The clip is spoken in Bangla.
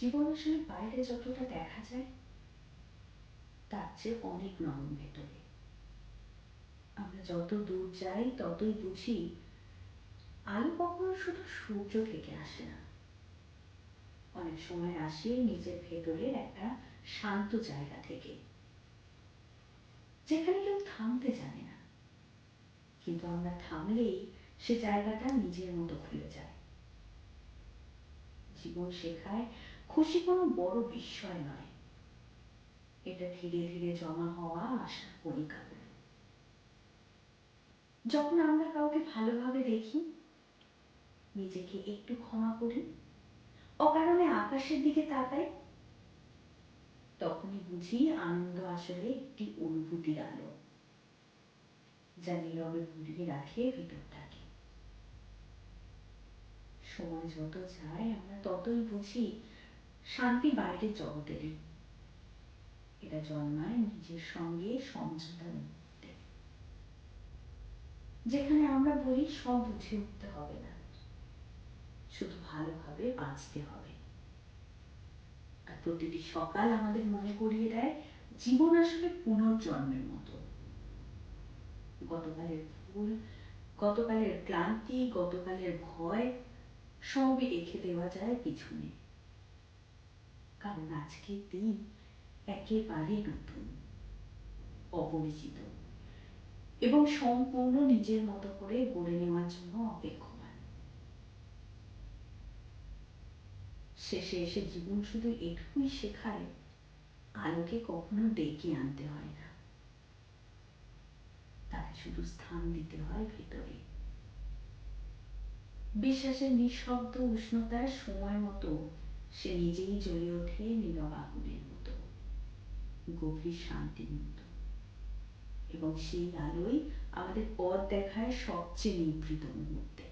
জীবন আসলে বাইরে যতটা দেখা যায়, তার চেয়ে অনেক নরম ভেতরে। আমরা যত দূর যাই, ততই বুঝি আলো কখনো শুধু সূর্য থেকে আসে না। অনেক সময় আসে নিজের ভেতরের একটা শান্ত জায়গা থেকে, যেখানে কেউ থামতে জানে না। কিন্তু আমরা থামলেই সে জায়গাটা নিজের মতো খুলে যায়। জীবন শেখায় খুশি কোনো বড় বিস্ময় নয়। এটা ধীরে ধীরে জমা হওয়া আশার পরীক্ষা যখন আমরা কাউকে ভালোভাবে দেখি, নিজেকে একটু ক্ষমা করি, অকারণে আকাশের দিকে তাকাই, তখনই বুঝি আনন্দ আসলে একটি অনুভূতির আলো, যা নীরবে ভরিয়ে রাখে ভিতরটাকে সময় যত যায়, আমরা ততই বুঝি শান্তি বাইরের জগতেরই এটা জন্মায় নিজের সঙ্গে সমঝোতার মুহূর্তে যেখানে আমরা বলি সব বুঝে উঠতে হবে না। শুধু ভালোভাবে বাঁচতে হবে। আর প্রতিটি সকাল আমাদের মনে করিয়ে দেয় জীবন আসলে পুনর্জন্মের মতো। গতকালের ভুল, গতকালের ক্লান্তি, গতকালের ভয়, সবই রেখে দেওয়া যায় পিছনে। কারণ আজকের দিন একেবারে নতুন অপরিচিত এবং সম্পূর্ণ নিজের মতো করে গড়ে নেওয়ার জন্য অপেক্ষমান শেষে এসে জীবন শুধু এটুকুই শেখায় আলোকে কখনো ডেকে আনতে হয় না তাকে শুধু স্থান দিতে হয় ভেতরে বিশ্বাসের নিঃশব্দ উষ্ণতার সময় মতো সে নিজেই জ্বলে ওঠে নীরব মতো, গভীর শান্তির মতো। এবং সেই আলোই আমাদের পথ দেখায় সবচেয়ে নিভৃত মুহূর্তে